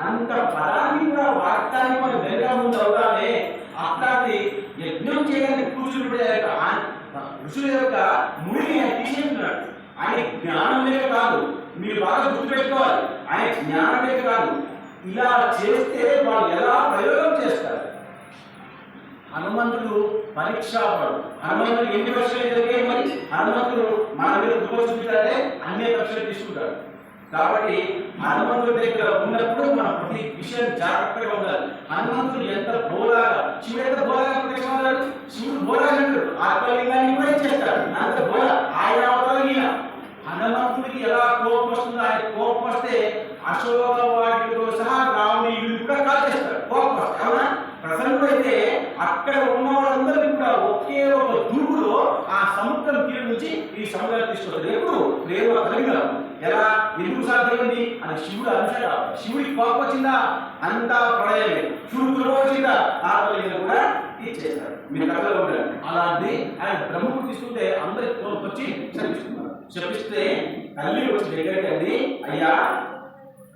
అంత పదాన్ని కూడా వాడటానికి మనం వెనక ముందు అవుతామే అట్లాంటి యజ్ఞం చేయడానికి కూర్చుని ఋషుల యొక్క ముడిని ఆయన తీసేస్తున్నాడు. ఆయన జ్ఞానం లేక కాదు. మీరు బాగా గుర్తుపెట్టుకోవాలి. ఆయన జ్ఞానం లేక కాదు. ఇలా చేస్తే వాళ్ళు ఎలా ప్రయోగం చేస్తారు? హనుమంతుడు పరీక్షాపడు. హనుమంతుడు ఎన్ని పరీక్షలు జరిగాయి మరి? హనుమంతుడు మన మీద కృప చూపించాలంటే అన్ని పరీక్షలు తీసుకుంటాడు. కాబట్టి హనుమంతుడి దగ్గర ఉన్నప్పుడు మనం ప్రతి విషయం జాగ్రత్తగా ఉండాలి. హనుమంతుడు ఎంత బోలాగా శివుడు ఎంత బోలాగా ప్రత్యక్షమవుతాడు శివుడు బోలాగా అంటాడు ఆత్మలింగాన్ని కూడా చేస్తాడు? అంత బోల. ఆయన అవతారం హనుమంతుడికి ఎలా కోపం వస్తుందో ఆయన కోపం వస్తే అశోక వాటితో సహా రాముడి ఇల్లు కూడా కాల్చేస్తాడు. కోపం వస్తే అవునా? ప్రసన్నుడైతే అక్కడ ఉన్న వాళ్ళందరికీ కూడా ఒకే ఒక దూకులో ఆ సముద్రం తీరు నుంచి ఈ సముద్రాన్ని తీసుకొస్తారు. ఎప్పుడు? ప్రేమ కలిగిన ఎలా? ఎందుకు సాధ్యమైంది? అని శివుడు అంశాడు శివుడికి కోపం వచ్చిందా? అంతా ప్రళయమే శివుడు కులం వచ్చిందా? ఆ కూడా ఇచ్చేస్తారు మీరు కథలో ఉండాలి అలాంటి ఆయన బ్రహ్మకు తీసుకుంటే అందరి కోపం వచ్చి శపిస్తున్నారు. శపిస్తే తల్లి వచ్చి దగ్గరికి అయ్యా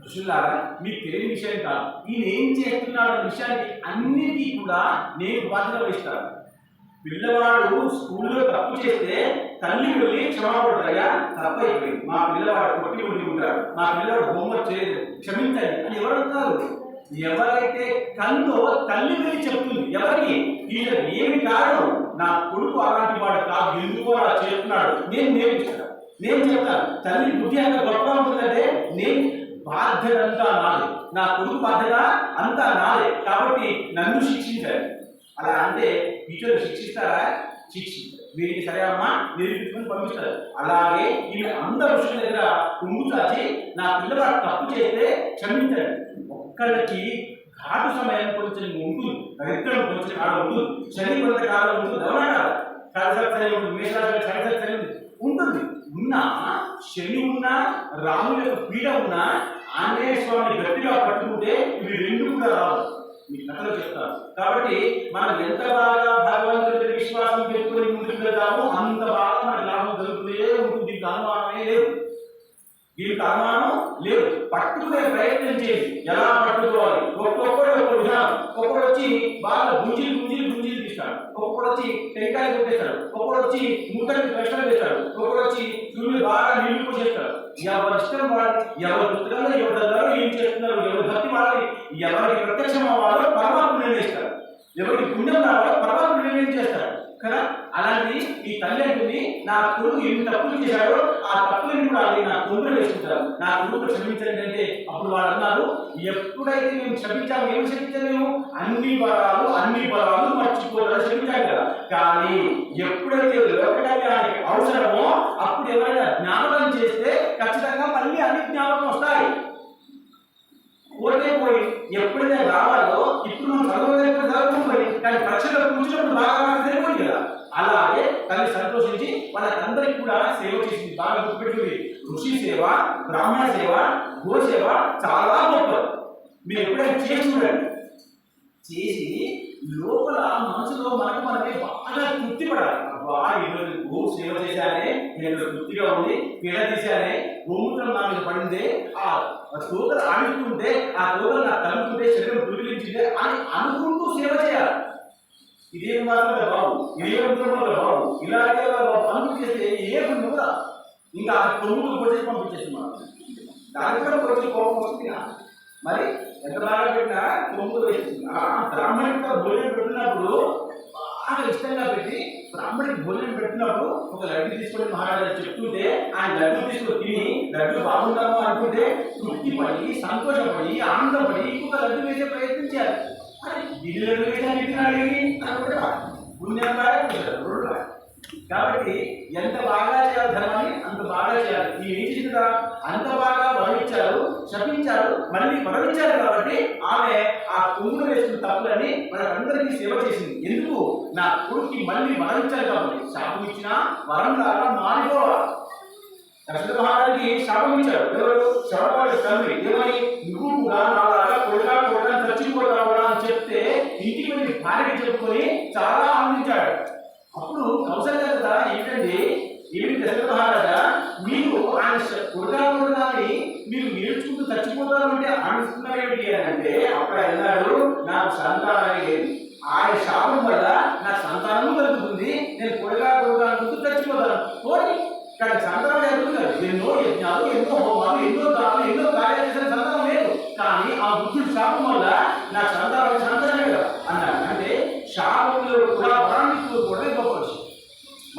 ఋషులారా మీకు తెలియని విషయం కాదు. ఈయన ఏం చేస్తున్నాడు విషయానికి అన్నిటికీ కూడా నేను బాధ్యత వహిస్తాను. పిల్లవాడు స్కూల్లో తప్పు చేస్తే తల్లి వెళ్ళి క్షమాపడతాయా తప్పు అయిపోయింది మా పిల్లవాడు కొట్టి ఉండి ఉంటాడు. మా పిల్లవాడు హోంవర్క్ చేయలేదు. క్షమించండి అని ఎవరు కాదు ఎవరైతే కల్లో తల్లి వెళ్ళి చెప్తుంది ఎవరికి? ఈయన ఏమి కారణం నా కొడుకు అలాంటి వాడు కాదు. ఎందుకు అలా చేస్తున్నాడు? నేను నేర్పిస్తాను. నేను చెప్తాను. తల్లి బుద్ధి అంత గొప్పగా ఉంటుందంటే నేను బాధ్యత అంతా నాదే. నా కొడుకు బాధ్యత అంతా నాదే. కాబట్టి నన్ను శిక్షించారు. అలా అంటే టీచర్ శిక్షిస్తారా? శిక్షించారు. వీరికి సరే అమ్మా నిరూపించుకొని పంపిస్తారు. అలాగే ఈమె అందరు విషయం దగ్గర కుంగుచాచి నా పిల్లవాడు తప్పు చేస్తే క్షమించండి ఒక్కళ్ళకి ఘాటు సమయం కొంచెం ఉంటుంది దరిద్రం కొంచెం కాలం ఉంటుంది శని కొంత కాలం ఉంటుంది అవునా కాదా? సరసరి ఉంటుంది మేషరాశి సరసరి శని ఉంటుంది. ఉన్నా శని ఉన్నా రాముల యొక్క పీడ ఉన్నా ఆంజనేయ స్వామిని గట్టిగా పట్టుకుంటే ఇవి రెండు కూడా రావు. మీ కథలో చెప్తాను. కాబట్టి మనం ఎంత బాగా భగవంతుడి విశ్వాసం పెట్టుకుని ముందుకు వెళ్తామో అంత బాగా మనకి లాభం జరుగుతుందే ఉంటుంది. దీనికి అనుమానమే లేదు. దీనికి అనుమానం లేదు. పట్టుకునే ప్రయత్నం చేయండి. ఎలా పట్టుకోవాలి? ఒక్కొక్కడు ఒక్కొక్క విధానం. ఒక్కడు వచ్చి బాగా గుంజీలు గుంజీలు గుంజీలు తీస్తాడు. ఒక్కడు వచ్చి టెంకాయ కొట్టేస్తాడు. ఒక్కడు వచ్చి ముట్టని ప్రశ్నలు వేస్తాడు ఒక్కడు వచ్చి సూర్యుడు బాగా నిలుపు చేస్తాడు ఎవరి ఇష్టం వాళ్ళు ఎవరి పుస్తకంలో ఎవరు ఏం చేస్తున్నారు ఎవరి భక్తి వాళ్ళని ఎవరికి ప్రత్యక్షం అవ్వాలో పరమాత్మ నిర్ణయిస్తారు ఎవరికి పుణ్యం రావాలో పరమాత్మ నిర్ణయం చేస్తారు కదా? అలాంటి ఈ తల్లి అంటుంది నా కొడుకు ఎన్ని తప్పులు చేశాడో ఆ తప్పులను కూడా నా కొడుకు వేసుకుంటారు. నా కొడుకు క్షమించండి అంటే అప్పుడు వాళ్ళు అన్నారు ఎప్పుడైతే మేము క్షమించాము ఏమి క్షమించలేము అన్ని బలాలు అన్ని బలాలు మర్చిపోతారు క్షమించాం కదా. కానీ ఎప్పుడైతే లోకడానికి అవసరమో అప్పుడు ఎవరైనా జ్ఞాపకం చేస్తే ఖచ్చితంగా మళ్ళీ అన్ని జ్ఞాపకం వస్తాయి. పోతే పోయి ఎప్పుడైతే రావాలో ఇప్పుడు మనం చదవలేక చదవకపోయి కానీ పరీక్షలో కూర్చున్నప్పుడు బాగా రాస్తే కదా. అలాగే తల్లి సంతోషించి వాళ్ళకందరికీ కూడా సేవ చేసింది. బాగా గుర్తుపెట్టుకుంది ఋషి సేవ బ్రాహ్మణ సేవ గో సేవ చాలా గొప్పది మీరు ఎప్పుడైనా చేసి చూడండి. చేసి లోపల మనసులో మనకు మనమే బాగా తృప్తి పడాలి. అబ్బా ఈరోజు గో సేవ చేశానే నేను తృప్తిగా ఉంది పీడ తీశానే గోమూత్రం నా మీద పడిందే ఆ తోకలు ఆడుతుంటే ఆ తోకలు నా తలుపుకుంటే శరీరం పురిలించిందే అని అనుకుంటూ సేవ చేయాలి. ఇదేం మాత్రమే బాబు. ఇదేం ఉద్యోగంలో బాబు. ఇలాగే పనులు చేస్తే ఏమి కూడా ఇంకా ఆ కొనుగోలు కొట్టేసి పంపించేస్తున్నారు దాని కూడా వచ్చి కోపం వస్తుంది మరి ఎంత బాగా పెట్టినా తొమ్మిది వేస్తుంది. ఆ బ్రాహ్మణికి కూడా భోజనం పెట్టినప్పుడు బాగా ఇష్టంగా పెట్టి బ్రాహ్మణికి భోజనం పెట్టినప్పుడు ఒక లడ్డు తీసుకొని మహారాజా చెప్తుంటే ఆ లడ్డు తీసుకొని తిని లడ్డు బాగుందామో అనుకుంటే తృప్తి పడి సంతోషపడి ఆనందపడి ఇంకొక లడ్డు వేసే ప్రయత్నం చేయాలి అరే, ఇది లడ్డు వేసాను అడిగి అనుకుంటే పుణ్యం బాగా రెండు బాగా. కాబట్టి ఎంత బాగా చేయాలి ధర్మాన్ని అంత బాగా చేయాలి. ఈ ఏం కదా అంత బాగా వర్ణించారు శపించారు మళ్ళీ వరణించారు కాబట్టి ఆమె ఆ కుంగులు వేసిన తప్పులని మనందరికీ సేవ చేసింది. ఎందుకు? నా కొడుక్కి మళ్ళీ వరణించాలి కాబట్టి. శాపం ఇచ్చినా వరం లాగా మారిపోవాలి. దశరథ మహారాజుకి శాపం ఇచ్చారు. ఎవరు? శవపాడు తండ్రి. ఏమని? నువ్వు కూడా నాలాగా కొడుకా కొడుకా చచ్చిపోతావు అని చెప్తే ఇంటికి వెళ్ళి భార్యకి చెప్పుకొని చాలా ఆనందించాడు. అప్పుడు కౌశల్య కదా ఏంటండి ఏమి దశరథ మహారాజా? మీరు ఆయన శ- మీరు నేర్చుకుంటూ చచ్చిపోతారంటే అనుకున్నారు ఏమిటి అని అంటే అక్కడ అన్నాడు నాకు సంతానం లేదు. ఆయన శాపం వల్ల నా సంతానము కలుగుతుంది. నేను కొడగా కొడుగా అనుకుంటూ చచ్చిపోతాను. పోనీ కానీ సంతానం జరుగుతుంది ఎన్నో యజ్ఞాలు ఎన్నో హోమాలు ఎన్నో దానాలు ఎన్నో కార్యాలు చేసిన సంతానం లేదు. కానీ ఆ బుద్ధుడు శాపం వల్ల నా సంతానం సంతానం కదా అన్నాడు. అంటే శాపంలో కూడా వరాన్ని కూడా గొప్ప విషయం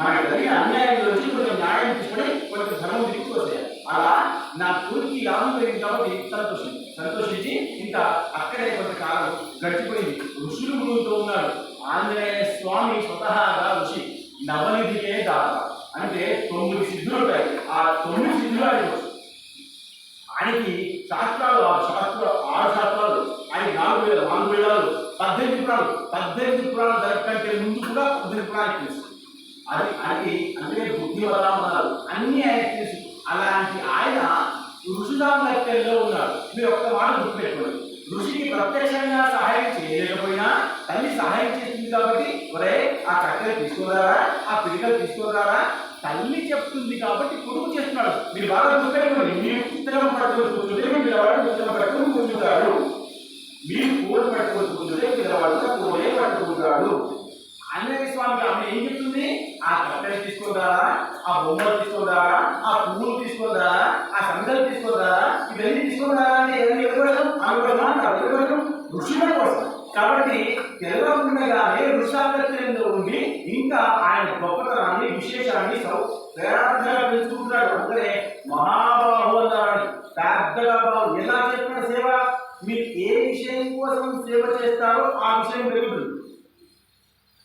మనకు జరిగిన అన్యాయం వచ్చి కొంచెం న్యాయం తీసుకొని కొంచెం ధర్మం తీసుకొస్తాయి అలా నా పూర్తి లాభం పెరిగింది కాబట్టి సంతోషం సంతోషించి ఇంకా అక్కడే కొంతకాలం గడిచిపోయింది ఋషులు గురువుతో ఉన్నారు. ఆంజనేయ స్వామి స్వతహాగా ఋషి నవనిధికే దాత. అంటే తొమ్మిది సిద్ధులు ఉంటాయి. ఆ తొమ్మిది సిద్ధులు ఆయన ఆయనకి శాస్త్రాలు ఆ శాస్త్రాలు ఆరు శాస్త్రాలు ఆయన నాలుగు వేల నాలుగు వేలాలు పద్దెనిమిది పురాణాలు పద్దెనిమిది పురాణాలు జరగకంటే ముందు కూడా పద్దెనిమిది పురాణాలు తెలుసు. అది అది అందుకే బుద్ధి వరామన్నారు అన్ని ఆయన తెలుసు అలాంటి ఆయన ఋషుదాం లెక్కల్లో ఉన్నాడు. మీరు ఒక్క మాట గుర్తుపెట్టుకోండి. ఋషికి ప్రత్యక్షంగా సహాయం చేయలేకపోయినా తల్లి సహాయం చేస్తుంది కాబట్టి ఒరే ఆ కట్టెలు తీసుకురారా ఆ పిడికలు తీసుకురారా తల్లి చెప్తుంది కాబట్టి కొడుకు చేస్తున్నాడు. మీరు బాగా గుర్తుపెట్టుకోండి. మీరు పుస్తకం పట్టుకొని పిల్లవాడు మీరు వాడు పుస్తకం పట్టుకొని కూర్చుంటారు మీరు కూర పట్టుకొని పిల్లవాడు కూరే పట్టుకుంటాడు. ఆంజనేయ స్వామికి ఆమె ఏం చెప్తుంది? ఆ కట్టెలు తీసుకుంటారా? ఆ బొమ్మలు తీసుకుంటారా? ఆ పువ్వులు తీసుకుంటారా? ఆ సంగలు తీసుకుంటారా? ఇవన్నీ తీసుకుంటారా అంటే ఏదైనా ఇవ్వడం అనుకోవడం ఇవ్వడం ఋషుల కోసం కాబట్టి తెలవకుండగానే ఋషాగ్రత్యంలో ఉండి ఇంకా ఆయన గొప్పతనాన్ని విశేషాన్ని సౌ పెంచుకుంటున్నాడు అందుకనే మహాబాహు అన్నాడు. పెద్దగా బాబు ఎలా చెప్పిన సేవ. మీరు ఏ విషయం కోసం సేవ చేస్తారో ఆ విషయం పెరుగుతుంది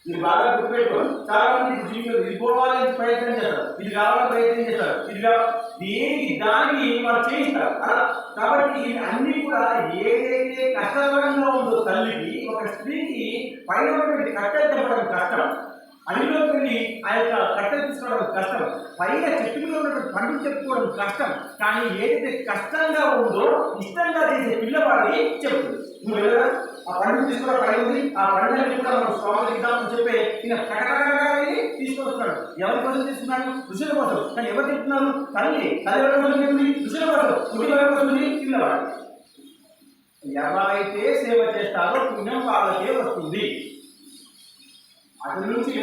ఇది బాగా గుర్తుపెట్టుకోండి. చాలా మంది జీవితం ఇది పోవాలని ప్రయత్నం చేస్తారు. ఇది కావాలని ప్రయత్నం చేస్తారు. ఇది కావాలి దేనికి దానికి వాళ్ళు చేయిస్తారు. అలా. కాబట్టి ఇవి అన్ని కూడా ఏదైతే కష్టతరంగా ఉందో తల్లికి ఒక స్త్రీకి పైన కట్టెత్తపడం కష్టం. అడవిలోకి వెళ్ళి ఆ యొక్క కట్టెలు తీసుకోవడం కష్టం. పైన చెట్టు మీద ఉన్నటువంటి పండుగ చెప్పుకోవడం కష్టం. కానీ ఏదైతే కష్టంగా ఉందో ఇష్టంగా చేసే పిల్లవాడి చెప్పు. నువ్వు వెళ్ళరా? ఆ పండుగ తీసుకోవడం పై ఉంది. ఆ పండుగ కూడా మనం స్వామి ఇద్దామని చెప్పే ఈయన తీసుకొస్తాడు తీసుకొస్తున్నాడు. ఎవరి కోసం తీసుకున్నాడు? ఋషుల కోసం. కానీ ఎవరు చెప్తున్నారు? తల్లి తల్లి ఎవరి కోసం చెప్తుంది ఋషుల కోసం. ఋషులు ఎవరి కోసం పిల్లవాడు ఎవరైతే సేవ చేస్తారో పుణ్యం వాళ్ళకే వస్తుంది. అతని నుంచి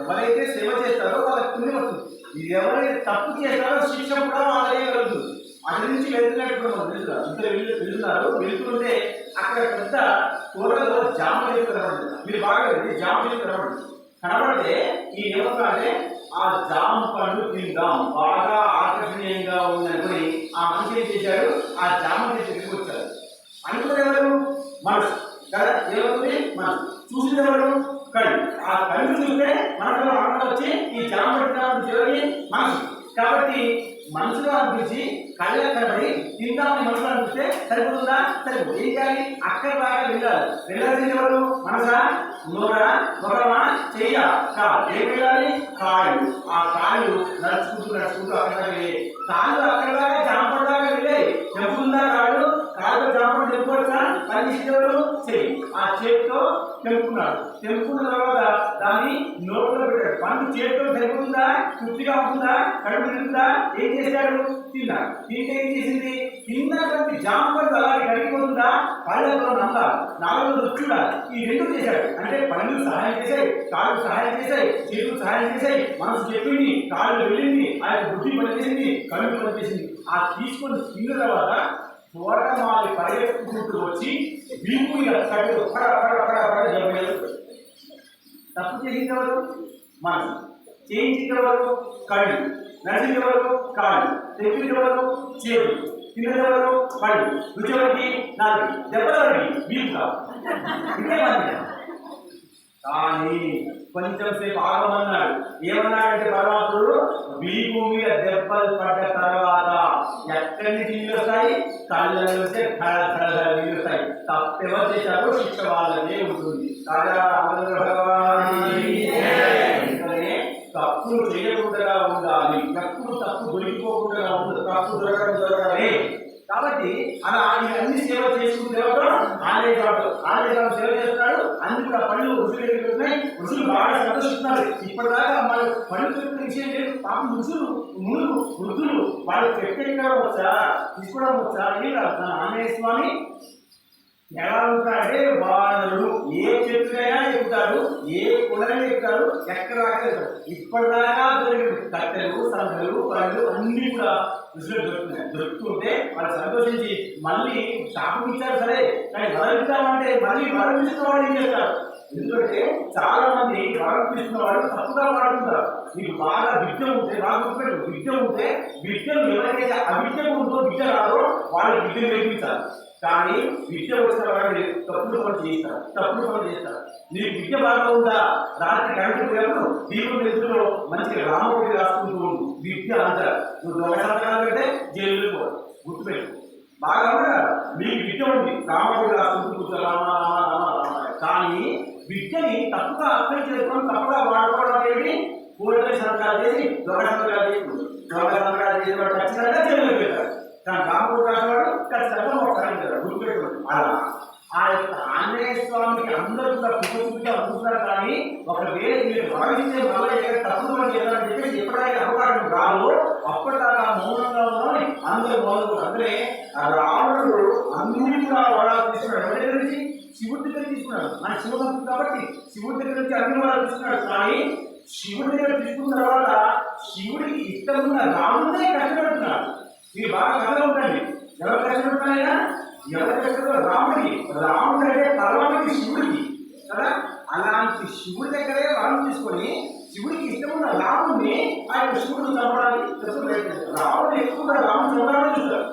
ఎవరైతే సేవ చేస్తారో వాళ్ళకి పుణ్యం వస్తుంది. ఇది ఎవరైతే తప్పు చేస్తారో శిక్ష కూడా వాళ్ళకే కలుగుతుంది అటు నుంచి వెళ్తున్నట్టు మనం వెళ్తున్నారు ఇద్దరు వెళ్తున్నారు వెళ్తుంటే అక్కడ పెద్ద కూరలో జామ చెట్టు కనబడింది మీరు బాగా వెళ్ళి జామ చెట్టు కనబడింది కనబడితే ఈ ఏమంటే ఆ జామ పండు తిందాం బాగా ఆకర్షణీయంగా ఉందనుకుని ఆ మనిషి ఏం చేశాడు? ఆ జామ చెట్టు దగ్గరికి వచ్చాడు. ఎవరు? మనసు. కదా? ఏమవుతుంది మనసు. చూసింది ఎవరు? కళ్ళు. ఆ కళ్ళు చూస్తే మనసులో ఆనందం వచ్చి ఈ జామ పెట్టిన చివరి మనసు. కాబట్టి మనసులో అనిపించి కళ్ళ కనబడి తిందామని మనసులో అనిపిస్తే సరిపోతుందా? సరిపోతుంది ఏం చేయాలి? అక్కడ బాగా వెళ్ళాలి వెళ్ళాల్సింది ఎవరు మనసా? నోరా? మొగమా చెయ్య. ఏం వెళ్ళాలి కాళ్ళు. ఆ కాళ్ళు నడుచుకుంటూ నడుచుకుంటూ అక్కడ వెళ్ళి కాళ్ళు అక్కడ దాకా జాంపడ దాకా వెళ్ళాయి చెప్పుకుందా కాళ్ళు? కాళ్ళు జాంపడ చెప్పుకోవచ్చా పని చేసేవాడు చెయ్యి. ఆ చేతితో తెలుపుకున్నాడు తెలుపుకున్న తర్వాత దాన్ని నోట్లో పెట్టాడు. పండు చేతితో సరిపోతుందా? తృప్తిగా ఉంటుందా? కడుపు నిండుతుందా ఏం చేశాడు తిన్నాడు తింటే ఏం చేసింది? తిన్నటువంటి జామ అలాగే కడిగిపోతుందా పళ్ళతో నమ్మాలి. నాలుగు రుచుడా ఈ రెండు చేశాడు అంటే పళ్ళు సహాయం చేశాయి కాళ్ళు సహాయం చేశాయి చేతులు సహాయం చేశాయి మనసు చెప్పింది కాళ్ళు వెళ్ళింది ఆ యొక్క బుద్ధి పనిచేసింది కళ్ళు పనిచేసింది. ఆ తీసుకొని తిన్న తర్వాత తోటమాలి పరిగెత్తుకుంటూ వచ్చి వీపు మీద కట్టు పడ పడ పడ పడ తప్పు చేసింది ఎవరు? మనసు. చేయించిన ఎవరు? కళ్ళు. నడిచింది ఎవరు కాళ్ళు తెప్పింది ఎవరు చేతులు తిన్నది ఎవరు పళ్ళు రుచి ఎవరికి నాలుగు దెబ్బలు ఎవరికి వీపు కావు ఇదే మంది కానీ కొంచెం సేపు ఆగమన్నాడు. ఏమన్నాడంటే పరమాత్ముడు? వీపు మీద దెబ్బలు పడ్డ తర్వాత ఎక్కడి నుంచి నీళ్ళు వస్తాయి? కళ్ళ నుంచి కళ కళ నీళ్ళు వస్తాయి. తప్పెవరు చేశారో శిక్ష వాళ్ళనే ఉంటుంది. రాజా రామచంద్ర భగవానుడి. అందుకనే తప్పులు చేయకుండా ఉండాలి ఎప్పుడు తప్పు దొరికిపోకుండా ఉంటుంది తప్పు దొరకడం దొరకడమే కాబట్టి అలా ఆయన అన్ని సేవ చేసుకుంటే ఆంజనేయ ఆలయజాడు ఆలయజాడు సేవ చేస్తాడు. అన్ని కూడా పనులు ఋషులు ఎదుగుతున్నాయి ఋషులు బాగా సంతోషిస్తున్నారు. ఇప్పటిదాకా వాళ్ళు పనులు చెప్పిన విషయం లేదు. పాపం ఋషులు మునులు వృద్ధులు వాళ్ళు పెట్టెక్కడం వచ్చా? తీసుకోవడం వచ్చా? అని ఆంజనేయ స్వామి ఎలా ఉంటాడే వాళ్ళు ఏ చెట్టునైనా చెప్తారు ఏ కులైనా చెప్తారు ఎక్కడ రాకలేదు ఇప్పటిదాకా దొరికిన కట్టెలు సంఘలు పళ్ళు అన్ని కూడా దృష్టిలో దొరుకుతున్నాయి. దొరుకుతుంటే వాళ్ళు సంతోషించి మళ్ళీ శాపం ఇచ్చారు సరే కానీ వరం మళ్ళీ వరం వాళ్ళు ఏం చేస్తారు? ఎందుకంటే చాలా మంది వరం వాళ్ళు తప్పుగా వాడుతుంటారు మీకు బాగా విద్య ఉంటే బాగా గుర్తుపెట్టు విద్య ఉంటే విద్యను ఎవరికైతే అవిద్య ఉందో విద్య రాదో వాళ్ళకి విద్యను నేర్పించాలి. కానీ విద్య వచ్చిన తప్పుడు పనులు చేస్తారు. తప్పుడు పనులు చేస్తారు. నీకు విద్య బాగా ఉందా? రాత్రి కరెంటు పోయినప్పుడు దీపం ఎదురులో మంచి రామోడి రాసుకుంటూ ఉండు. విద్య అంటారు నువ్వు దొంగ సంతకాలు జైలు గుర్తుపెట్టు బాగా కూడా మీకు విద్య ఉంది. రామోడి రాసుకుంటూ కూర్చో. రామ రామ రామ కానీ విద్యని తప్పుగా అర్థం చేసుకొని తప్పుగా వాడుకోవడం అనేది పూర్తి సంతకాలు చేసి దొంగ సంతకాలు చేసి దొంగ సంతకాలు చేసిన ఖచ్చితంగా జైలు పెట్టారు కానీ రాముడు రాసేవాడు ఖచ్చితంగా ఒక గుర్తుపెట్టుకోండి. అలా ఆ యొక్క ఆంజనేయ స్వామికి అందరూ కూడా పుట్టుకుంటే అనుకుంటారు కానీ ఒకవేళ మీరు భావించే మళ్ళీ ఎక్కడ తప్పులు పని చేయాలని చెప్పేసి ఎప్పుడైతే అవకాశం రాదు. అప్పటిదాకా మౌనంగా ఉన్నామని అందరూ మౌనంగా అందరే రావణుడు అందరినీ కూడా వరాలు తీసుకున్నాడు. ఎవరి దగ్గర నుంచి? శివుడి దగ్గర తీసుకున్నాడు. మన శివభక్తుడు కాబట్టి శివుడి దగ్గర నుంచి అన్ని వరాలు తీసుకున్నాడు. కానీ శివుడి దగ్గర తీసుకున్న తర్వాత శివుడికి ఇష్టమున్న రాముడే కష్టపెడుతున్నాడు. మీరు బాగా కథలో ఉండండి. ఎవరు కష్టపెడుతున్నాయినా ఎవరు కష్టపెడుతున్నారు రాముడి రాముడు అంటే పరమానికి శివుడికి కదా? అలాంటి శివుడి దగ్గరే వరం తీసుకొని శివుడికి ఇష్టమున్న రాముడిని ఆయన శివుడు చంపడానికి రాముడు ఎక్కువగా రాముడు చంపడానికి చూస్తారు.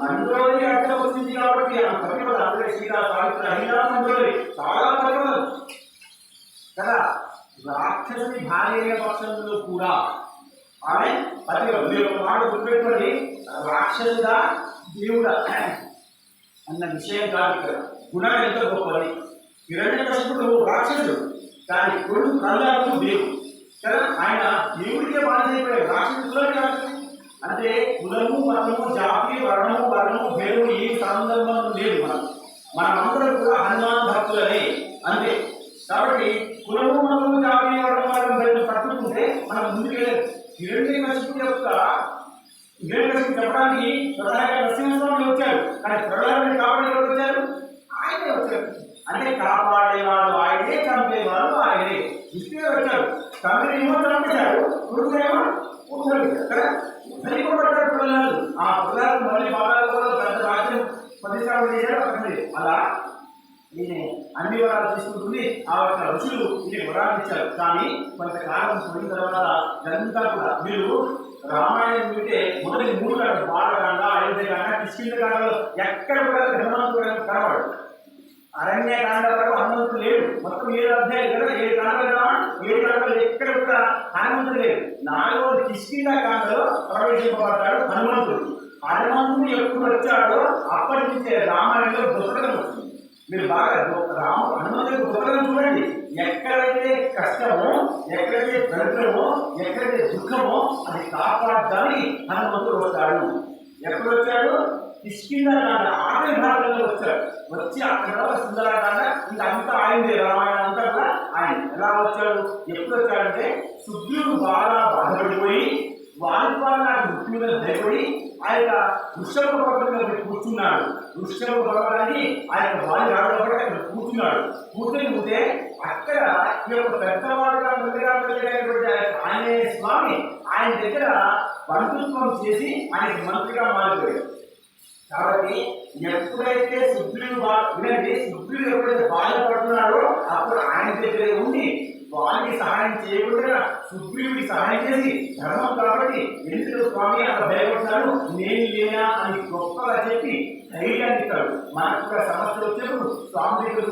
మండోలి అడ్డం వచ్చింది కాబట్టి ఆ పరిమళ అందరూ సీతా సావిత్రి అయినా చాలా పరిమళం కదా? రాక్షసుని భార్య పక్షంలో కూడా ఆమె ప్రతి మీరు ఒక మాట గుర్తుపెట్టుకోండి రాక్షసుడా దేవుడా అన్న విషయం కాదు ఇక్కడ. గుణాలు ఎంత గొప్పది హిరణ్యకశిపుడు రాక్షసుడు కానీ కొడుకు ప్రహ్లాదుడు దేవుడు. కదా? ఆయన దేవుడికే బాధ్యతైపోయాడు రాక్షసులో కాదు? అంటే కులము మతము జాతి వర్ణము వర్ణము భేదము ఏ సందర్భం లేదు మనం మనమందరం కూడా హనుమాన్ భక్తులనే అంతే. కాబట్టి కులము మతము జాతి వర్ణము వర్ణం భేదం పట్టుకుంటే మనం ముందుకెళ్ళలేదు హిరణ్యకశిపుడు యొక్క హిరణ్యకశిపుడు చెప్పడానికి ప్రధానంగా నరసింహస్వామి వచ్చారు. కానీ ప్రహ్లాదుని కాపాడే వచ్చారు? ఆయనే వచ్చారు. అంటే కాపాడేవాడు ఆయనే చంపేవాడు ఆయనే. విష్ణువే వచ్చాడు తమిళేమో చంపేశాడు కొడుకునేమో కొడుకునేశాడు కదా? పిల్లలు ఆ పిల్లలు మళ్ళీ బాగా పెద్ద రాజ్యం ప్రతిష్టాపన చేశాడు అలా ఈయన అన్ని వరాలు తీసుకుంటుంది. ఆ యొక్క ఋషులు ఈయన వరాలు ఇచ్చారు. కానీ కొంతకాలం పోయిన తర్వాత ఇదంతా కూడా మీరు రామాయణం వింటే మొదటి మూడు కాండ బాలకాండ అయోధ్యకాండ కిష్కిందకాండలో ఎక్కడ కూడా హనుమంతుడు కనబడు అరణ్యకాండ వరకు హనుమంతుడు లేడు. మొత్తం ఏడు అధ్యాయులు కదా? ఏడు కాండలు కదా? ఏడు కాండలు ఎక్కడ కూడా హనుమంతుడు లేడు. నాలుగో కిష్కింద కాండలో ప్రవేశింపబడ్డాడు హనుమంతుడు. హనుమంతుడు ఎప్పుడు వచ్చాడో అప్పటి నుంచే రామాయణంలో పుస్తకం వస్తుంది మీరు బాగా రాము హనుమంతుడి పుస్తకం చూడండి. ఎక్కడైతే కష్టమో ఎక్కడైతే దరిద్రమో ఎక్కడైతే దుఃఖమో అది కాపాడడానికి హనుమంతుడు వస్తాడు. ఎప్పుడు వచ్చాడు? కిష్కిందకాండ ఆఖరి భాగంలో వచ్చాడు. వచ్చి అక్కడ సుందరకాండ ఇంకా అంతా ఆయనదే రామాయణం అంతా కూడా ఆయన ఎలా వచ్చాడు? ఎప్పుడు వచ్చాడంటే సుగ్రీవుడు బాగా బాధపడిపోయి వారి ద్వారా నాకు మృత్యు మీద భయపడి ఆ యొక్క వృషభ పర్వతం పోయి కూర్చున్నాడు వృషభ పర్వతాన్ని ఆ యొక్క వారి రావడం అక్కడ కూర్చున్నాడు. కూర్చొని ఉంటే అక్కడ ఈ యొక్క పెద్దవాడుగా ముందుగా వెళ్ళినటువంటి ఆంజనేయ స్వామి ఆయన దగ్గర బంధుత్వం చేసి ఆయన మంత్రిగా మారిపోయాడు. కాబట్టి ఎప్పుడైతే సుగ్రీవుడు వినండి సుగ్రీవుడు ఎప్పుడైతే బాధపడుతున్నాడో అప్పుడు ఆయన దగ్గరే ఉండి వారికి సహాయం చేయకుండా సుగ్రీవుడికి సహాయం చేసి ధర్మం కాబట్టి ఎందుకు స్వామి అంత భయపడతాడు? నేను లేనా అని గొప్పగా చెప్పి ధైర్యాన్ని ఇస్తాడు. మనకు కూడా సమస్యలు వచ్చినప్పుడు స్వామి దగ్గర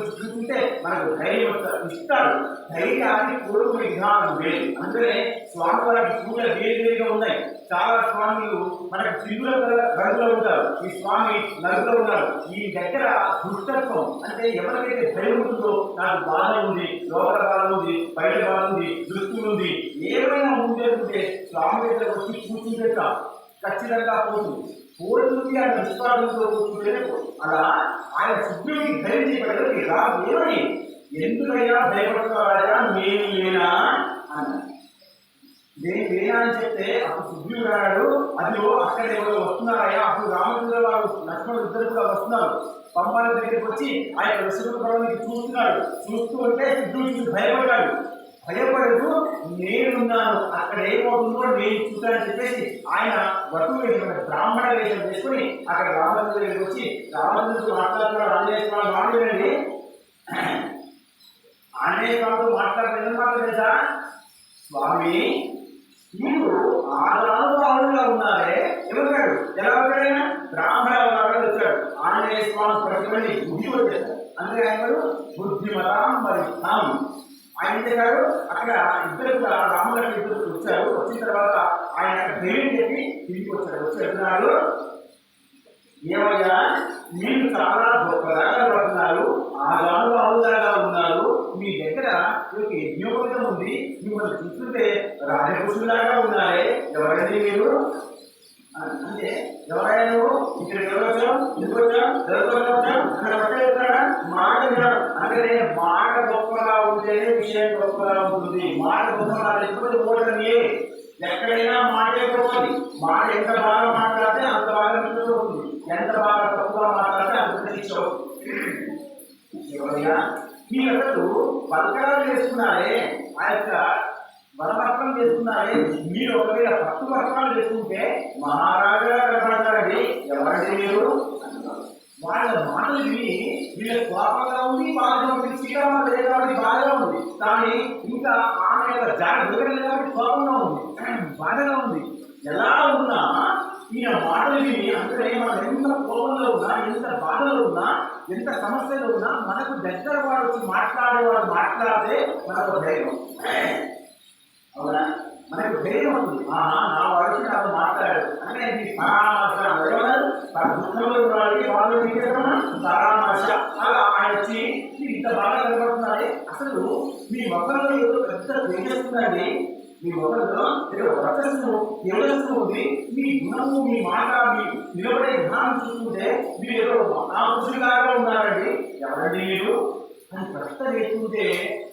మనకు ధైర్యం ఇస్తాడు ఇస్తాడు. ధైర్యాన్ని కోరుకునే విధానం వేరు అందుకనే స్వామి వారికి పూజలు వేరు వేరుగా ఉన్నాయి. చాలా స్వామిలు మనకు సింధుల రంగులో ఉంటారు. ఈ స్వామి నలుగులో ఉన్నారు. ఈ దగ్గర దుష్టత్వం అంటే ఎవరికైతే భయం ఉంటుందో నాకు బాధ ఉంది లోపల బాధ ఉంది బయట బాధ ఉంది దృష్టి ఉంది. ఏమైనా ఉంది స్వామి దగ్గర వచ్చి కూర్చుంటే ఖచ్చితంగా పోతుంది. పోతుంది ఆయన విశ్వాసంతో కూర్చుంటేనే అలా ఆయన సుగ్రీవుడికి ధైర్యం చెప్పాడు రా ఏమని? ఎందుకయ్యా భయపడతారా మేము లేనా? అన్నారు నేను లేనా అని చెప్తే అప్పుడు సుగ్రీవుడు అన్నాడు అదిలో అక్కడ ఎవరో వస్తున్నారయ్యా అప్పుడు రామచంద్ర వారు లక్ష్మణుడు ఇద్దరు కూడా వస్తున్నారు. పంపాల దగ్గరికి వచ్చి ఆ యొక్క విశ్వరూపానికి చూస్తున్నాడు. చూస్తూ ఉంటే సుగ్రీవుడికి భయపడ్డాడు. భయపడుతూ నేనున్నాను అక్కడ ఏమవుతుందో నేను చూస్తానని చెప్పేసి ఆయన వటు వేసిన బ్రాహ్మణ వేషం వేసుకుని అక్కడ రామచంద్ర దగ్గరికి వచ్చి రామచంద్రుడు మాట్లాడుతున్నాడు? ఆంజనేయ స్వామి మాట్లాడండి ఆంజనేయ స్వామితో మాట్లాడుతున్న మాట తెలుసా? స్వామి మీరు ఆరులో ఉన్నారే? ఎవరు ఎలా వచ్చాడైనా బ్రాహ్మణ అవతారంలో వచ్చాడు. ఆంజనేయ స్వామి ప్రతిమని బుద్ధి వచ్చాడు అందుకే ఆయన బుద్ధిమతాం మరి తాం ఆయన గారు చేశారు? అక్కడ ఇద్దరు కూడా రామలక్ష్మి ఇద్దరు వచ్చారు. వచ్చిన తర్వాత ఆయన అక్కడ ధైర్యం చెప్పి తిరిగి వచ్చాడు వచ్చి వెళ్తున్నాడు ఏమయ్యా మీరు చాలా గొప్పగా పడుతున్నారు ఆ గాను ఉన్నారు మీ దగ్గర ఈ యొక్క యజ్ఞోపేతం ఉంది మిమ్మల్ని చూస్తుంటే రాజపురుషులాగా ఉన్నారే ఎవరండి మీరు? అంటే ఎవరైనా నువ్వు? ఇక్కడ ఎవరు వచ్చావు ఎందుకు వచ్చావు ఎవరితో వచ్చావు అక్కడ వచ్చాడు మాట వినాడు. అంటే మాట గొప్పగా ఉంటేనే విషయం గొప్పగా ఉంటుంది. మాట గొప్పగా ఎప్పుడు పోతుంది ఎక్కడైనా మాటే గొప్పది మాట ఎంత బాగా మాట్లాడితే అంత బాగా వింటూ ఉంటుంది ఎంత బాగా తక్కువ మాట్లాడితే అంత శిక్ష ఎవరైనా మీ అసలు బలకరాలు చేస్తున్నారే ఆ యొక్క బలపత్రం చేసుకున్నారే? మీరు ఒకవేళ పట్టు వస్త్రాలు చేసుకుంటే మహారాజా కనపడతారండి. ఎవరంటే మీరు? వాళ్ళ మాటలు విని వీళ్ళ కోపంగా ఉంది బాగా ఉంది శ్రీరామ కాబట్టి బాధగా ఉంది. కానీ ఇంకా ఆమె యొక్క జాగ్రత్త దొరకలేదు కాబట్టి కోపంగా ఉంది. బాధగా ఉంది. ఎలా ఉన్నా ఈయన మాటలు విని అందుకనే మనం ఎంత కోపంలో ఉన్నా ఎంత బాధలో ఉన్నా ఎంత సమస్యలో ఉన్నా మనకు దగ్గర వాడు వచ్చి మాట్లాడేవాడు మాట్లాడితే మనకు ధైర్యం. అవునా? మనకు ధైర్యం ఉంటుంది నా వయసు నాకు మాట్లాడాడు. అంటే ఇది పరామర్శ ఏమన్నారు తన దుఃఖంలో ఉన్నవాడికి వాళ్ళు మీకేమన్నా పరామర్శ. అలా ఆయన వచ్చి ఇంత బాగా కనబడుతున్నారే అసలు మీ మొక్కల్లో ఏదో పెద్ద తేజస్సుందండి. మీ మొక్కల్లో ఏదో వర్చస్సు తేజస్సు ఉంది. మీ గుణము మీ మాట మీ నిలబడే విధానం చూస్తుంటే మీరు ఏదో మహాపురుషులాగా ఉన్నారండి. ఎవరండి మీరు? అని ప్రశ్న చేస్తుంటే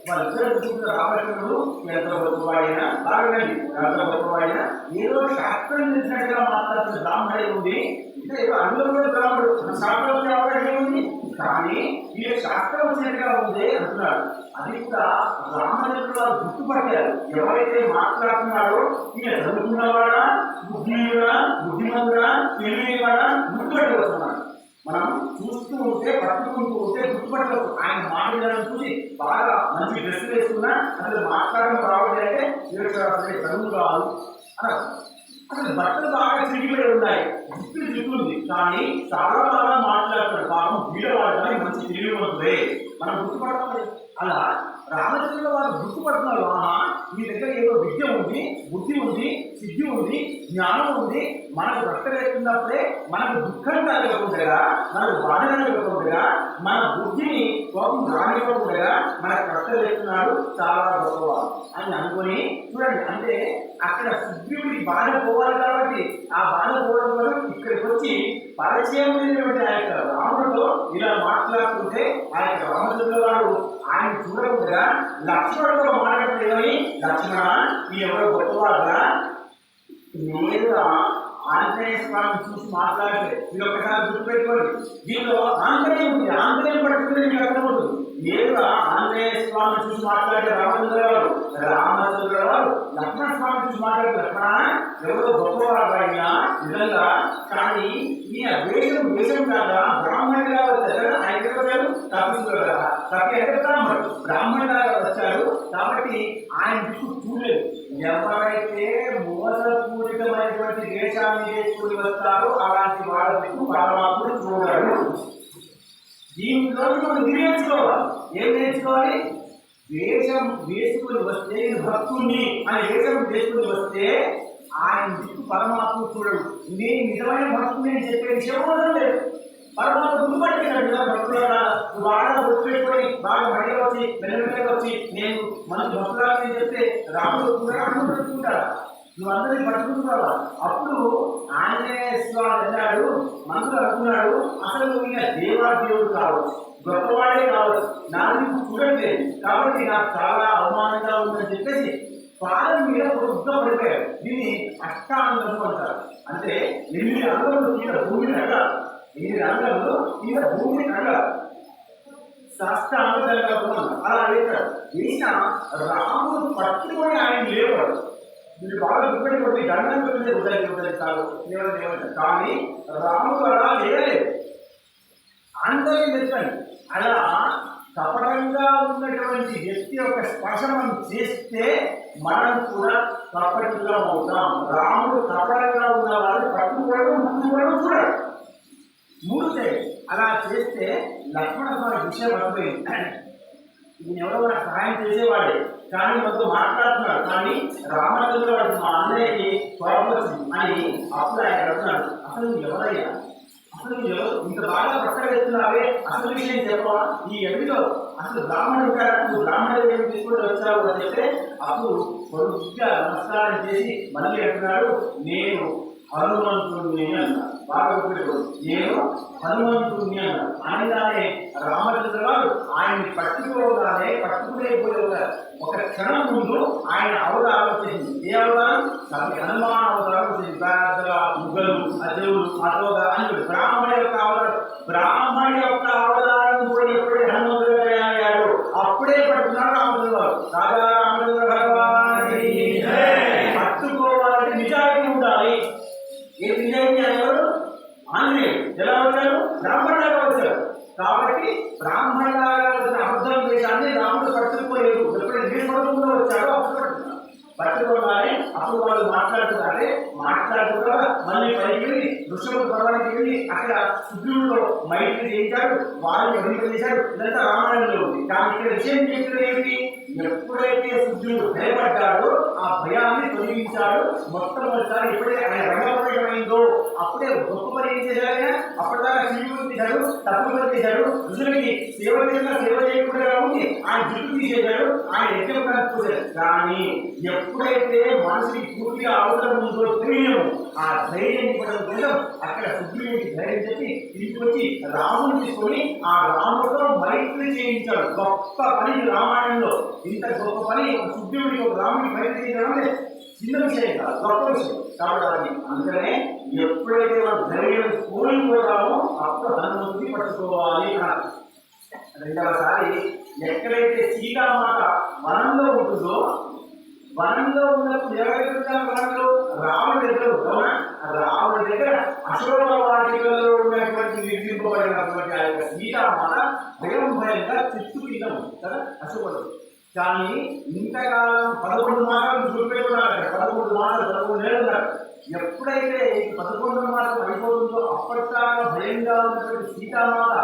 వాళ్ళిద్దరు చూస్తున్న రామచంద్రుడు ఎంత గొప్పవాడినా బాగండి ఎంత ఏదో శాస్త్రం తెలిసినట్టుగా మాట్లాడుతున్న బ్రాహ్మణి ఉంది. అంటే ఏదో అందులో కూడా బ్రాహ్మణుడు శాస్త్రం అవకాశం ఉంది. కానీ ఈ శాస్త్రం వచ్చినట్టుగా ఉంది అంటున్నాడు. అది కూడా రామచంద్రుడు వారు గుర్తుపట్టారు. ఎవరైతే మాట్లాడుతున్నాడో ఈయన చదువుకున్నవాడా బుద్ధియుడా బుద్ధిమంతుడా తెలివివాడా గుర్తుపట్టి వస్తున్నాడు మనం చూస్తూ ఉంటే పట్టుకుంటూ ఉంటే గుర్తుపట్టవచ్చు ఆయన మాట్లాడడం చూసి బాగా మంచి డ్రెస్ వేసుకున్నా అసలు మాట్లాడడం రావడం అంటే నిరక్షరాస్త్రే చదువు కాదు? అన్నారు. అసలు బట్టలు బాగా చిరిగిపోయి ఉన్నాయి. గుర్తులు చిక్కుంది కానీ చాలా బాగా మాట్లాడుతాడు. పాపం వీడవాడడానికి మంచి తెలివివంతుడే మనం గుర్తుపడతాం అలా రామచంద్ర వారు గుర్తుపడుతున్నారు. ఆహా మీ దగ్గర ఏదో విద్య ఉంది బుద్ధి ఉంది ఉంది జ్ఞానం ఉంది మనకు రక్త వేస్తున్నప్పుడే మనకు దుఃఖం కలగకుండగా మనకు బాధ కలగకుండగా మన బుద్ధిని కోపం రానివ్వకుండా మనకు రక్త లేకున్నాడు చాలా గొప్పవాడు అని అనుకొని చూడండి అంటే అక్కడ సుగ్రీవుడికి బాధ పోవాలి కాబట్టి ఆ బాధ పోవడం వల్ల ఇక్కడికి వచ్చి పరిచయం లేనటువంటి ఆ యొక్క రాముడితో ఇలా మాట్లాడుతుంటే ఆ యొక్క రామచంద్ర ఆయన చూడకుండా లక్ష్మణుడితో మాట్లాడలేదని లక్ష్మణ ఈ ఎవరో గొప్పవాడుగా నేరుగా ఆంజనేయ స్వామిని చూసి మాట్లాడితే ఇది ఒకసారి గుర్తుపెట్టుకోండి. దీనిలో ఆంజనేయం ఉంది. ఆంజనేయం పట్టుకుంటే మీకు అర్థమవుతుంది. నేరుగా ఆంజనేయ స్వామిని చూసి మాట్లాడే రామచంద్ర గారు రామచంద్ర గారు లక్ష్మణ స్వామి చూసి మాట్లాడే లక్ష్మణ ఎవరో గొప్పవారు అయినా నిజంగా కానీ ఈయన వేషం వేషం కాదా? బ్రాహ్మణుడిగా వచ్చారు. ఆయన ఎక్కడ వచ్చారు తప్పించారు కదా. తప్పి ఎక్కడ బ్రాహ్మణుడు. బ్రాహ్మణుడిగా వచ్చారు. కాబట్టి ఆయన దిక్కు చూడలేదు. ఎవరైతే మూలపూరితమైనటువంటి దేశాన్ని చేసుకుని వస్తారో అలాంటి వాళ్ళకు పరమాత్ముడు చూడడు. దీంట్లో మనం నేర్చుకోవాలి. ఏం నేర్చుకోవాలి? వేషం వేసుకుని వస్తే నేను భక్తుణ్ణి అని వేషం వేసుకుని వస్తే ఆయన పరమాత్మ చూడడు. నేను నిజమైన భక్తుని అని చెప్పే విషయం లేదు. పరమాత్మ గుర్తుపట్టినాడు కదా భక్తులారా బాగా గుర్తుపెట్టుకొని బాగా మడిగా వచ్చి మెల్లమెల్లగా వచ్చి నేను మన భక్తులారా చెప్తే రాముడు కూడా అనుకుంటుంటారా నువ్వు అందరినీ పట్టుకుంటున్నావా? అప్పుడు ఆంజనేయ స్వామి అన్నాడు మంత్రులు అనుకున్నాడు అసలు నువ్వు ఇక దేవాదేవుడు కావచ్చు గొప్పవాడే కావచ్చు నా నీకు చూడండి. కాబట్టి నాకు చాలా అవమానంగా ఉందని చెప్పేసి పాదం మీద పొద్దుగా పడిపోయాడు. దీన్ని అష్టాంగము అంటారు. అంటే ఎనిమిది అంగములు కింద భూమిని అడగాలి ఎనిమిది అంగములు కింద భూమిని అడగాలి శాస్త్రాంగ అలా వేశాడు ఈయన రాముడు పట్టుకొని ఆయన లేవాడు. మీరు బాగా గుర్తుపెట్టుకోండి దండం పెట్టే ఉదయం ఉదయిస్తారు దేవుడు ఏమైనా? కానీ రాముడు అలా లేదు అందరినీ తెచ్చండి అలా కపటంగా ఉన్నటువంటి వ్యక్తి యొక్క స్పర్శ మనం చేస్తే మనం కూడా కపటంగా అవుతాం. రాముడు కపటంగా ఉన్న వాళ్ళు పట్టుకోవడం ముందుకోవడం చూడడు. మూడు అలా చేస్తే లక్ష్మణ విషయం అర్థమైంది. ఈయన ఎవరో నాకు సహాయం చేసేవాడే. కానీ మనతో మాట్లాడుతున్నాడు. కానీ రామచంద్ర వాడు మా అన్నయ్యకి కోపం వచ్చింది. అని అప్పుడు ఆయన అడుగుతున్నాడు. అసలు నువ్వు ఎవరయ్యా? అసలు నువ్వు ఎవరు? ఇంత బాగా పక్కన వెళ్తున్నావే అసలు విషయం చెప్పవా? ఈ ఎవిలో అసలు బ్రాహ్మణుడు కాదు? నువ్వు బ్రాహ్మణుడు ఏమి తీసుకొని వచ్చావు అని చెప్తే అప్పుడు పొడుగ్గా నమస్కారం చేసి మళ్ళీ అంటున్నాడు నేను హనుమంతుణ్ణి అన్నాడు. బాగా నేను హనుమంతుణ్ణి అన్నారు అనగానే రామచంద్ర గారు ఆయన్ని పట్టుకోగానే పట్టుకునే ఒక క్షణం ముందు ఆయన అవతారం వచ్చేసింది ఏ అవతారం? హనుమాన్ అవతారం వచ్చేసింది పెద్దగా ముగ్గులు అదేవులు అతోగా అని బ్రాహ్మణ యొక్క అవతారం. బ్రాహ్మణ యొక్క అవతారం కూడా ఎప్పుడే హనుమంతుడు అయ్యాడు అప్పుడే పట్టుకున్నాడు రామచంద్ర గారు. బ్రాహ్మణులాగా వచ్చిన అర్థం దేశాన్ని రాముడు పట్టుకుపోలేదు ఎప్పుడు ఇంగ్లీష్ పడకుండా వచ్చాడో అప్పుడు పట్టుకున్నాడు పట్టుకోగానే అప్పుడు వాళ్ళు మాట్లాడుతున్నారే మాట్లాడుతూ మళ్ళీ పైకి వెళ్ళి ఋషభ పర్వానికి వెళ్ళి అక్కడ సుగ్రీవుడు మైత్రి చేయించాడు వాళ్ళని అభివృద్ధి చేశాడు ఇదంతా రామాయణంలో ఉంది. కానీ ఇక్కడ విషయం చెప్పిన ఏంటి ఎప్పుడైతే సుగ్రీవుడు భయపడ్డాడో ఆ భయాన్ని తొలగించాడు. మొత్తం ఒకసారి ఎప్పుడైతే ఆయన రంగప్రవేశమైందో అప్పుడే గొప్ప పని ఏం చేశాడు ఆయన? అప్పటిదాకా శివుడు తీశాడు తప్పు పని చేశాడు ఋషులకి సేవ చేయకుండా సేవ చేయకుండా ఉంది ఆయన జుట్టు తీసేశాడు ఆయన ఎక్కడ కనుక్కోలేదు కానీ ఎప్పుడైతే మనిషికి పూర్తిగా అవసరం ఉందో ధైర్యం ఆ ధైర్యం ఇవ్వడం కోసం అక్కడ సుగ్రీవుడికి ధైర్యం చెప్పి ఇంటికి వచ్చి రాముని తీసుకొని ఆ రాముడితో మైత్రి చేయించాడు. గొప్ప పని రామాయణంలో. ఇంత గొప్ప పని ఒక సుగ్రీవుడికి ఒక రాముడికి మైత్రి చేయడం అంటే చిన్న విషయం కాదు గొప్ప విషయం. కాబట్టి అందుకనే ఎప్పుడైతే మనం ధైర్యం కోల్పోతామో అప్పుడు హనుమంతుని పట్టుకోవాలి అన్నారు. రెండవసారి ఎక్కడైతే సీతామాత వనంలో ఉంటుందో వనంలో ఉన్నప్పుడు ఎవరైతే వనంలో? రాముడు దగ్గర అవునా దగ్గర అశోక ఉన్నటువంటి నిర్మింపబడినటువంటి ఆ యొక్క భయం భయంగా కదా? అశోకుడు కానీ ఇంతకాలం పదకొండు మాటలు చూపెట్టున్నారు అక్కడ. పదకొండు మాటలు పదకొండు ఏళ్ళు ఎప్పుడైతే పదకొండు మాటలు అయిపోతుందో అప్పటిదాకా భయంగా ఉన్నటువంటి సీతామాత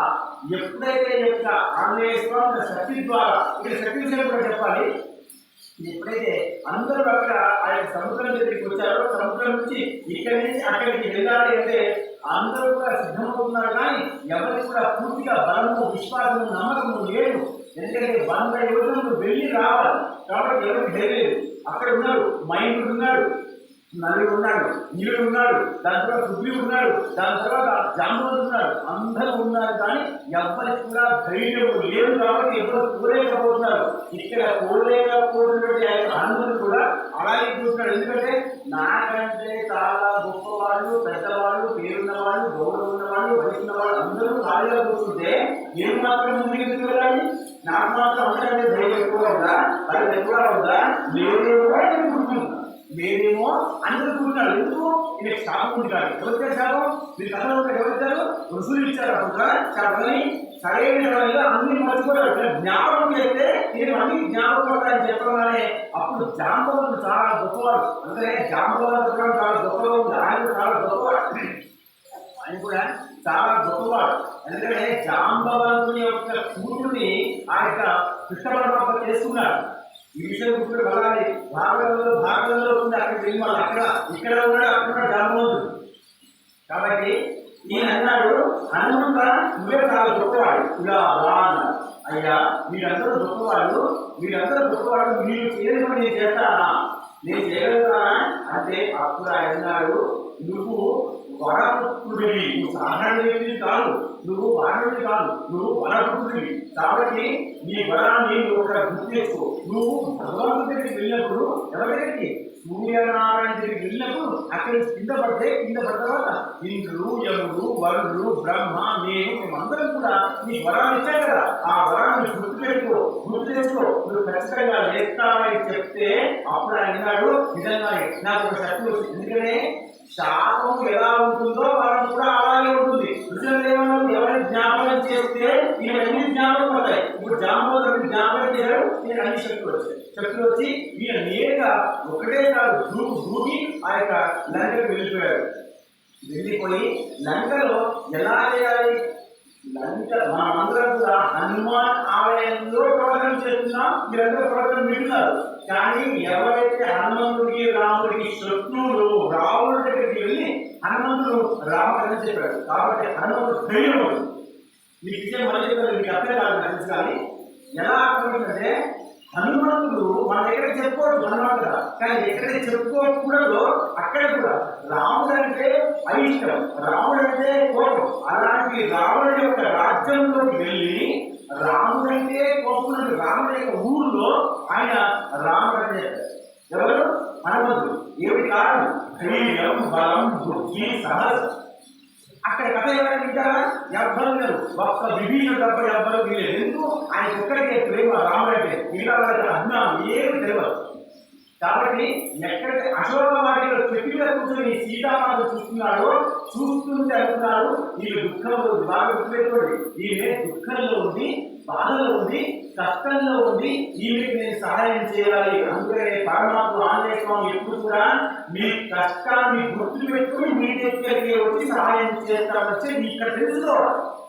ఎప్పుడైతే యొక్క ఆంజనేయ స్వామి శక్తి ద్వారా ఇక్కడ శక్తి కూడా చెప్పాలి. ఎప్పుడైతే అందరూ అక్కడ ఆ యొక్క సముద్రం దగ్గరికి వచ్చారో సముద్రం నుంచి ఇక్కడి నుంచి అక్కడికి వెళ్ళాలి అంటే అందరూ కూడా సిద్ధమవుతున్నారు కానీ ఎవరికి కూడా పూర్తిగా బలము విశ్వాసము నమ్మకము లేదు ఎందుకంటే వంద యోజనలు వెళ్ళి రావాలి. కాబట్టి ఎవరికి ధైర్యం లేదు. అక్కడ ఉన్నారు మైండ్ ఉన్నాడు నలుడు ఉన్నాడు నీళ్ళు ఉన్నాడు దాని తర్వాత సుబ్బి ఉన్నాడు దాని తర్వాత జాంబోలు ఉన్నాడు అందరూ ఉన్నారు కానీ ఎవరికి కూడా ధైర్యం లేదు కాబట్టి ఎవరు కూలేకపోతున్నారు ఇక్కడ కూలేకపోతున్నటువంటి ఆ యొక్క అందరూ కూడా అలాగే చూస్తున్నాడు ఎందుకంటే నాకంటే చాలా గొప్పవాళ్ళు పెద్దవాళ్ళు పేరున్న వాళ్ళు గౌరవం ఉన్న వాళ్ళు వయసున్న వాళ్ళు అందరూ ఖాళీగా కూర్చుంటే నేను మాత్రం ముందుకు ఎందుకు వెళ్ళాలి? నాకు మాత్రం అందరికంటే ధైర్యం ఎక్కువ ఉందా? అది ఎక్కువ ఉందా? నేను కూడా నేను కూర్చుంటున్నా నేనేమో అందరూ కూర్చున్నారు ఎందుకు? ఇక్కడ శాపం ఉంటారు ఎవరు చేశారు మీరు కథలో ఉన్న ఎవరిచ్చారు రుసులు ఇచ్చారు. అప్పుడు శాపని సరైన అన్ని మర్చిపోయారు జ్ఞాపకం చేస్తే నేను అన్ని జ్ఞాపకం చెప్పగానే అప్పుడు జాంబవులు చాలా గొప్పవాడు అంటే జాంబవాడు చాలా గొప్పగా ఉంది. ఆయన చాలా గొప్పవాడు. ఆయన కూడా చాలా గొప్పవాడు. ఎందుకంటే జాంబవంతుని యొక్క కూతుర్ని ఆ యొక్క కృష్ణ పరమాత్మ చేసుకున్నాడు ఈ విషయం గుర్తు వెళ్ళాలి భాగంలో భారతంలో ఉంది అక్కడ వెళ్ళి అక్కడ ఇక్కడ ఉన్నాడు అక్కడ ఉన్నాడు కాబట్టి నేను అన్నాడు హనుమంత నువ్వే చాలా గొప్పవాడు. ఇలా అలా అన్నాడు. అయ్యా మీరందరూ గొప్పవాళ్ళు మీరందరూ గొప్పవాళ్ళు మీరు చేయని నేను చేస్తానా? నేను చేయగలుగుతానా? అంటే అప్పుడు ఆయన అన్నాడు నువ్వు వరపుత్రుడివి నువ్వు సాధారణ వ్యక్తివి కాదు. నువ్వు వానరుడి కాదు. నువ్వు వరపుత్రుడివి కాబట్టి నీ వరాన్ని నువ్వు ఒక గుర్తు నువ్వు భగవంతుడికి వెళ్ళినప్పుడు ఎవరికి? సూర్యనారాయణ దగ్గరికి వెళ్ళినప్పుడు అక్కడ కింద పడితే కింద పడ్డ తర్వాత ఇంద్రుడు యముడు వరుడు బ్రహ్మ నేను మేమందరం కూడా నీ వరాన్ని ఇచ్చా కదా. ఆ వరాన్ని గుర్తు పెట్టుకో గుర్తు చేసుకో. నువ్వు ఖచ్చితంగా లేస్తావని చెప్తే అప్పుడు ఆయన అన్నాడు నిజంగా నాకు ఒక శక్తి వచ్చింది. ఎందుకనే? శాపం ఎలా ఉంటుందో వరం కూడా అలాగే ఉంటుంది. ఋషులు ఎవరిని జ్ఞాపకం చేస్తే ఈయన అన్ని జ్ఞాపకం పడతాయి? ఇప్పుడు జాంబోదరుడు జ్ఞాపకం చేయడం నేను అన్ని శక్తులు వచ్చాయి. శక్తులు వచ్చి ఈయన నేరుగా ఒకటే కాదు భూమి ఆ యొక్క లంకకు వెళ్ళిపోయాడు. వెళ్ళిపోయి లంకలో ఎలా చేయాలి? లంక కూడా హనుమాన్ ఆలయంలో ప్రవచనం చేస్తున్నాం మీరందరూ ప్రవచనం వింటున్నారు. కానీ ఎవరైతే హనుమంతుడికి రాముడికి శత్రువులు రాముడి దగ్గరికి వెళ్ళి హనుమంతుడు రాముడు చెప్పాడు. కాబట్టి హనుమంతుడు ధైర్యం మీకు ఇచ్చే మళ్ళీ మీకు అర్థం కాదు తెలుసు కానీ ఎలా అర్థమవుతుందంటే హనుమంతుడు మన దగ్గర చెప్పుకోవచ్చు హనుమంతుడు కానీ ఎక్కడ చెప్పుకోకూడదు అక్కడ కూడా రాముడు అంటే అయిష్టం. రాముడు అంటే కోపం. అలాంటి రాముడి యొక్క రాజ్యంలోకి వెళ్ళి రాముడు అంటే కోపం రాముడి యొక్క ఊరిలో ఆయన రాముడు అంటే ఎవరు? హనుమంతుడు. ఏమిటి కారణం? ధైర్యం బలం బుద్ధి సహజం. అక్కడ కథ ఎవరైనా వింటారా? ఎవ్వరు లేరు. ఒక్క విభీషణ తప్ప ఎవ్వరు వీళ్ళు ఎందుకు? ఆయన ఒక్కడికే ప్రేమ రాముడు రాముడంటే మిగతా వాళ్ళకి అజ్ఞానం ఏమి తెలియదు కాబట్టి ఎక్కడైతే అశోక వాటిలో చెట్టు కూర్చొని సీతామాత చూస్తున్నాడో చూస్తుంటే అంటున్నాడు వీళ్ళు దుఃఖంలో బాగా గుర్తుపెట్టుకోండి. ఈమె దుఃఖంలో ఉంది బాధలో ఉంది కష్టంలో ఉంది ఈమెకి నేను సహాయం చేయాలి. అందుకనే పరమాత్మ ఆంజనేయ స్వామి ఎప్పుడు కూడా మీ కష్టాన్ని గుర్తు పెట్టుకుని మీ దగ్గరికి వచ్చి సహాయం చేస్తామని మీ ఇక్కడ తెలుసుకోవాలి.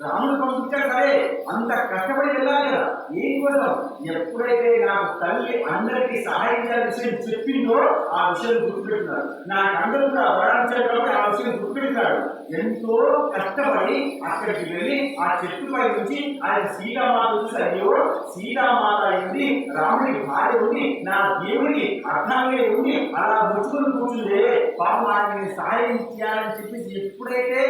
రాముడు పంపించాడు సరే. అంత కష్టపడి వెళ్ళాలి కదా. ఏం కోసం ఎప్పుడైతే నాకు తల్లి అందరికీ సహాయం విషయం చెప్పిందో ఆ విషయం గుర్తుపెడుతున్నాడు నాకు అందరూ కూడా వరాంచారు కాబట్టి ఆ విషయం గుర్తుపెడుతున్నాడు ఎంతో కష్టపడి అక్కడికి వెళ్ళి ఆ చెట్టు పై నుంచి ఆయన సీతామాత చూసి అయ్యో సీతామాత అయింది. రాముడికి భార్య ఉంది నా దేవుడికి అర్థంగా ఉంది అలా ముచ్చుకుని కూర్చుందే పాపం ఆయన సహాయం చేయాలని చెప్పేసి ఎప్పుడైతే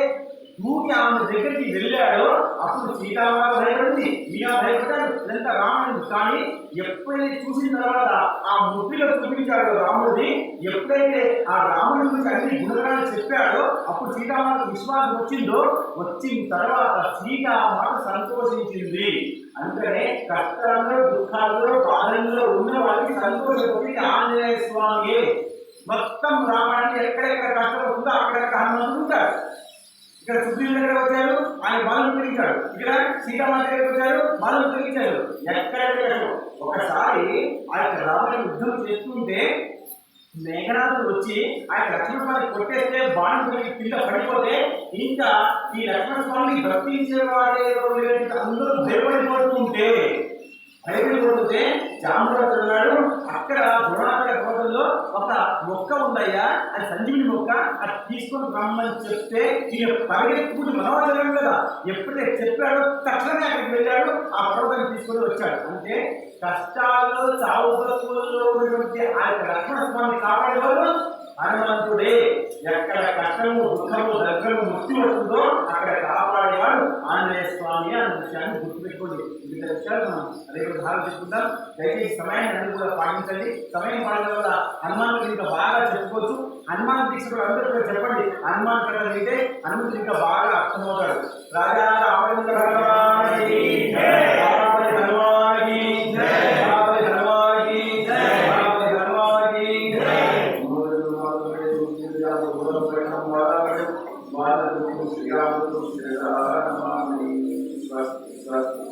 దూకి ఆమె దగ్గరికి వెళ్ళాడో అప్పుడు సీతారామ భయపడింది ఈయన భయపడ్డాడు. ఇదంతా రాముడు కానీ ఎప్పుడైతే చూసిన తర్వాత ఆ ముద్దులో చూపించాడు రాముడిని ఎప్పుడైతే ఆ రాముడి గురించి అన్ని గుణగాలు చెప్పాడో అప్పుడు సీతామాత విశ్వాసం వచ్చిందో వచ్చిన తర్వాత సీతామాత సంతోషించింది. అందుకనే కష్టాల్లో దుఃఖాల్లో బాధల్లో ఉన్న వాళ్ళకి సంతోషపడి ఆంజనేయ స్వామి. మొత్తం రామాయణం ఎక్కడెక్కడ కష్టం ఉందో అక్కడెక్కడ హనుమంతుడు ఉంటాడు. ఇక్కడ సుగ్రీవుడి దగ్గర వచ్చారు ఆయన బాలు పిలిచాడు. ఇక్కడ సీతామాత దగ్గరికి వచ్చారు బాలు పెరిగించారు ఎక్కడ ఒకసారి ఆ యొక్క రాముని యుద్ధం చేస్తుంటే మేఘనాథుడు వచ్చి ఆ యొక్క లక్ష్మణ స్వామిని కొట్టేస్తే బాణం పెరిగి కింద పడిపోతే ఇంకా ఈ లక్ష్మణ స్వామిని భక్తించే వాడే అందరూ భయపడిపోతుంటే భయపడిపోతుంటే జాంబురాజు అన్నాడు అక్కడ ద్రోణాకర కోటల్లో ఒక మొక్క ఉందయ్యా అది సంజీవిని మొక్క అది తీసుకొని రమ్మని చెప్తే ఈయన పరిగెత్తుకుంటూ మనవాళ్ళు కదా ఎప్పుడైతే చెప్పాడో తక్షణమే అక్కడికి వెళ్ళాడు ఆ పర్వతాన్ని తీసుకొని వచ్చాడు. అంటే కష్టాల్లో చావు బతుకుల్లో ఉన్నటువంటి ఆ యొక్క లక్ష్మణ స్వామిని కాపాడేవారు హనుమంతుడే. ఎక్కడ కష్టము దుఃఖము దగ్గరము ముక్తి వస్తుందో అక్కడ కాపాడేవాడు ఆంజనేయ స్వామి అనే విషయాన్ని గుర్తుపెట్టుకోండి. వివిధ విషయాలు మనం అదే కూడా భాగం చెప్పుకుందాం దయచేసి సమయాన్ని అందరూ కూడా పాటించండి. సమయం పాడడం వల్ల హనుమాన్ ఇంకా బాగా చెప్పుకోవచ్చు. హనుమాన్ తీసుకుని అందరూ కూడా చెప్పండి. హనుమాన్ కథ అయితే హనుమంతుడు ఇంకా బాగా అర్థమవుతాడు. రాజా రామచంద్ర